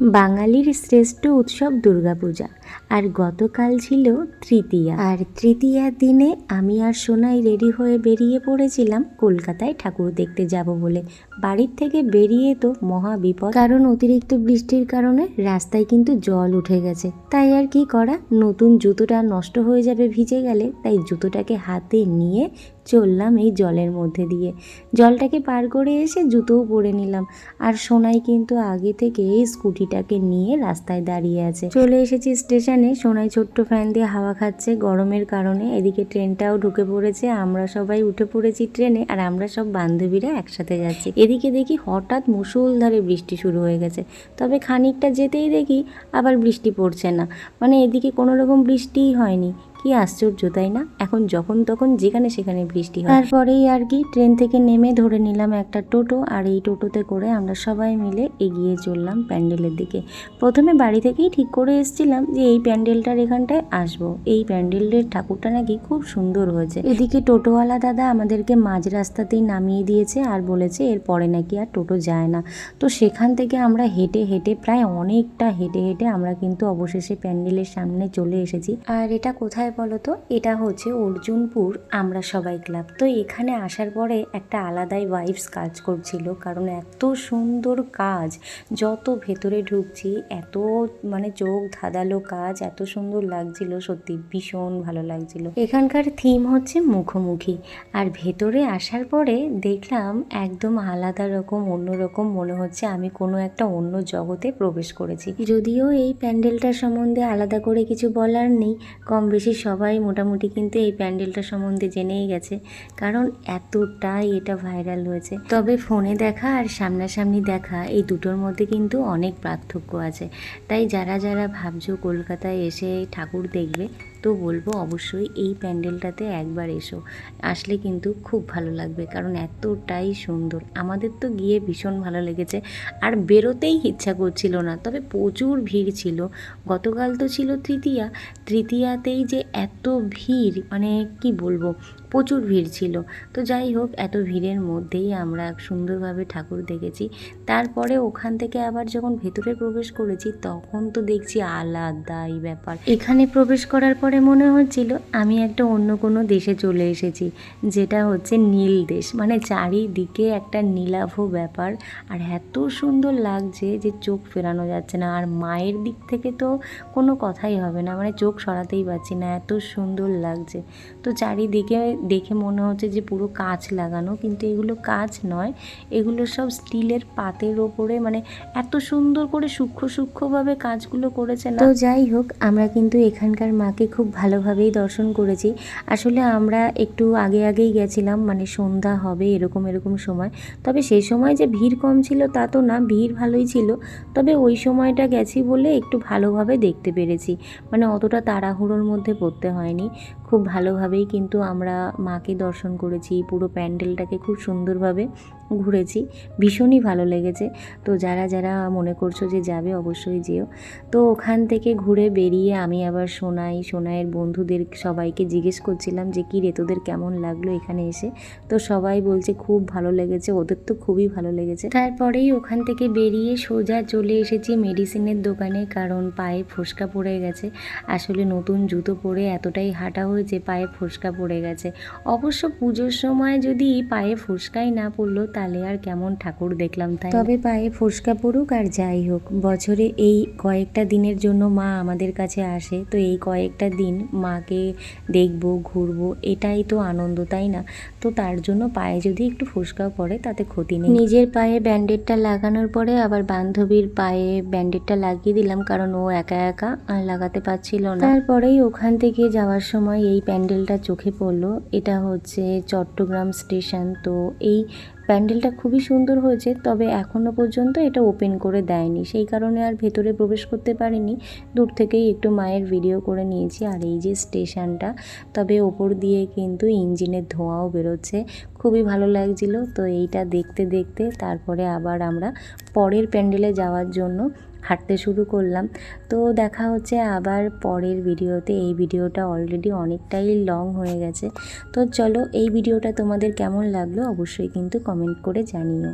বাঙালির শ্রেষ্ঠ উৎসব দুর্গাপূজা। আর গতকাল ছিল তৃতীয়া। আর তৃতীয়ার দিনে আমি আর সোনাই রেডি হয়ে বেরিয়ে পড়েছিলাম কলকাতায় ঠাকুর দেখতে যাব বলে। বাড়ির থেকে বেরিয়ে তো মহা বিপদ। কারণ অতিরিক্ত বৃষ্টির কারণে রাস্তায় কিন্তু জল উঠে গেছে। তাই আর কি করা? নতুন জুতোটা নষ্ট হয়ে যাবে ভিজে গেলে, তাই জুতোটাকে হাতে নিয়ে চললাম এই জলের মধ্যে দিয়ে। জলটাকে পার করে এসে জুতোও পরে নিলাম। আর সোনাই কিন্তু আগে থেকে এই স্কুটিটাকে নিয়ে রাস্তায় দাঁড়িয়ে আছে। চলে এসেছি স্টেশনে। সোনাই ছোট্ট ফ্যান দিয়ে হাওয়া খাচ্ছে গরমের কারণে। এদিকে ট্রেনটাও ঢুকে পড়েছে। আমরা সবাই উঠে পড়েছি ট্রেনে আর আমরা সব বান্ধবীরা একসাথে যাচ্ছি। এদিকে দেখি হঠাৎ মুষলধারে বৃষ্টি শুরু হয়ে গেছে। তবে খানিকটা যেতেই দেখি আবার বৃষ্টি পড়ছে না। মানে এদিকে কোনো রকম বৃষ্টিই হয়নি। কি আশ্চর্য, তাই না? এখন যখন তখন যেখানে সেখানে বৃষ্টি হয়। তারপরেই আর কি, ট্রেন থেকে নেমে ধরে নিলাম একটা টোটো, আর এই টোটোতে করে আমরা সবাই মিলে এগিয়ে চললাম প্যান্ডেলের দিকে। প্রথমে বাড়ি থেকেই ঠিক করে এসেছিলাম যে এই প্যান্ডেলটার এখানটায় আসব। এই প্যান্ডেলের ঠাকুরটা নাকি খুব সুন্দর হয়েছে। এদিকে টোটোওয়ালা দাদা আমাদেরকে মাঝ রাস্তাতেই নামিয়ে দিয়েছে আর বলেছে, এরপরে নাকি আর টোটো যায় না। তো সেখান থেকে আমরা হেঁটে হেঁটে প্রায় অনেকটা হেঁটে হেঁটে আমরা কিন্তু অবশেষে প্যান্ডেলের সামনে চলে এসেছি। আর এটা কোথায় বলো তো, এটা হচ্ছে অর্জুনপুর আমরা সবাই ক্লাব তো এখানে আসার পরে একটা আলাদাই ওয়াইফস কাজ করছিল, কারণ এত সুন্দর কাজ, যত ভেতরে ঢুকছি, এত মানে চোখ ধাঁধালো কাজ, এত সুন্দর লাগছিল, সত্যি ভীষণ ভালো লাগছিল। এখানকার থিম হচ্ছে মুখোমুখি, আর ভেতরে আসার পরে দেখলাম একদম আলাদা রকম অন্যরকম মনে হচ্ছে আমি কোনো একটা অন্য জগতে প্রবেশ করেছি। যদিও এই প্যান্ডেলটা সম্বন্ধে আলাদা করে কিছু বলার নেই কম বেশি সবাই মোটামুটি কিন্তু এই প্যান্ডেলটা সম্বন্ধে জেনেই গেছে, কারণ এতটাই এটা ভাইরাল হয়েছে। তবে ফোনে দেখা আর সামনাসামনি দেখা, এই দুটোর মধ্যে কিন্তু অনেক পার্থক্য আছে। তাই যারা যারা ভাবছ কলকাতায় এসে ঠাকুর দেখবে তো বলব অবশ্যই এই প্যান্ডেলটাতে একবার এসো। আসলে কিন্তু খুব ভালো লাগবে কারণ এতটাই সুন্দর। আমাদের তো গিয়ে ভীষণ ভালো লেগেছে। আর বেরোতেই ইচ্ছা করছিল না, তবে প্রচুর ভিড় ছিল। গতকাল তো ছিল তৃতীয়া। তৃতীয়াতেই যে এত ভিড় মানে কি বলব, প্রচুর ভিড় ছিল। তো যাই হোক, এত ভিড়ের মধ্যেই আমরা সুন্দরভাবে ঠাকুর দেখেছি। তারপরে ওখান থেকে আবার যখন ভেতরে প্রবেশ করেছি, তখন তো দেখছি আলাদাই ব্যাপার। এখানে প্রবেশ করার পরে মনে হচ্ছিল আমি একটা অন্য কোনো দেশে চলে এসেছি, যেটা হচ্ছে নীল দেশ। মানে চারিদিকে একটা নীলাভ ব্যাপার। আর এত সুন্দর লাগছে যে চোখ ফেরানো যাচ্ছে না। আর মায়ের দিক থেকে তো কোনো কথাই হবে না। মানে চোখ সরাতেই পারছি না। এত সুন্দর লাগছে। তো চারিদিকে দেখে মনে হচ্ছে যে পুরো কাঁচ লাগানো। কিন্তু এগুলো কাঁচ নয়। এগুলো সব স্টিলের পাতের ওপরে। মানে এত সুন্দর করে সূক্ষ্ম সূক্ষ্মভাবে কাজগুলো করেছে না। তো যাই হোক, আমরা কিন্তু এখানকার মাকে খুব ভালোভাবেই দর্শন করেছি। আসলে আমরা একটু আগে আগেই গেছিলাম মানে সন্ধ্যা হবে এরকম এরকম সময়। তবে সেই সময় যে ভিড় কম ছিল তা তো না, ভিড় ভালোই ছিল। তবে ওই সময়টা গেছি বলে একটু ভালোভাবে দেখতে পেরেছি। মানে অতটা তাড়াহুড়োর মধ্যে পড়তে হয়নি। খুব ভালোভাবেই কিন্তু আমরা মাকে দর্শন করেছি, পুরো প্যান্ডেলটাকে খুব সুন্দরভাবে ঘুরেছি, ভীষণই ভালো লেগেছে। তো যারা যারা মনে করছ যে যাবে অবশ্যই যেও। তো ওখান থেকে ঘুরে বেরিয়ে আমি আবার সোনাই, সোনাইয়ের বন্ধুদের সবাইকে জিজ্ঞেস করছিলাম যে, কী রে, তোদের কেমন লাগল এখানে এসে? তো সবাই বলছে, খুব ভালো লেগেছে, ওদের তো খুবই ভালো লেগেছে। তারপরেই ওখান থেকে বেরিয়ে সোজা চলে এসেছি মেডিসিনের দোকানে, কারণ পায়ে ফোসকা পড়ে গেছে। আসলে নতুন জুতো পরে এতটাই হাঁটা হয়েছে পায়ে ফোসকা পড়ে গেছে। অবশ্য পুজোর সময় যদি পায়ে ফোসকাই না পড়ল, তাহলে আর কেমন ঠাকুর দেখলাম তাই তবে পায়ে ফোসকা পড়ুক আর যাই হোক, বছরে এই কয়েকটা দিনের জন্য মা আমাদের কাছে আসে। তো এই কয়েকটা দিন মাকে দেখব, ঘুরবো, এটাই তো আনন্দ, তাই না? তো তার জন্য পায়ে যদি একটু ফোসকাও পড়ে, তাতে ক্ষতি নেই। নিজের পায়ে ব্যান্ডেডটা লাগানোর পরে আবার বান্ধবীর পায়ে ব্যান্ডেডটা লাগিয়ে দিলাম, কারণ ও একা একা লাগাতে পারছিল না। তারপরেই ওখান থেকে যাওয়ার সময় এই প্যান্ডেলটা চোখে পড়ল। এটা হচ্ছে চট্টগ্রাম স্টেশন। তো এই প্যান্ডেলটা খুবই সুন্দর হয়েছে, তবে এখনও পর্যন্ত এটা ওপেন করে দেয়নি। সেই কারণে আর ভেতরে প্রবেশ করতে পারিনি। দূর থেকেই একটু মায়ের ভিডিও করে নিয়েছি, আর এই যে স্টেশনটা, তবে ওপর দিয়ে কিন্তু ইঞ্জিনের ধোঁয়াও বেরোচ্ছে। খুবই ভালো লাগছিল। তো এইটা দেখতে দেখতে তারপরে আবার আমরা পরের প্যান্ডেলে যাওয়ার জন্য হাঁটতে শুরু করলাম। তো দেখা হচ্ছে আবার পরের ভিডিওতে। এই ভিডিওটা অলরেডি অনেকটাই লং হয়ে গেছে। তো চলো এই ভিডিওটা তোমাদের কেমন লাগল অবশ্যই কিন্তু কমেন্ট করে জানিও।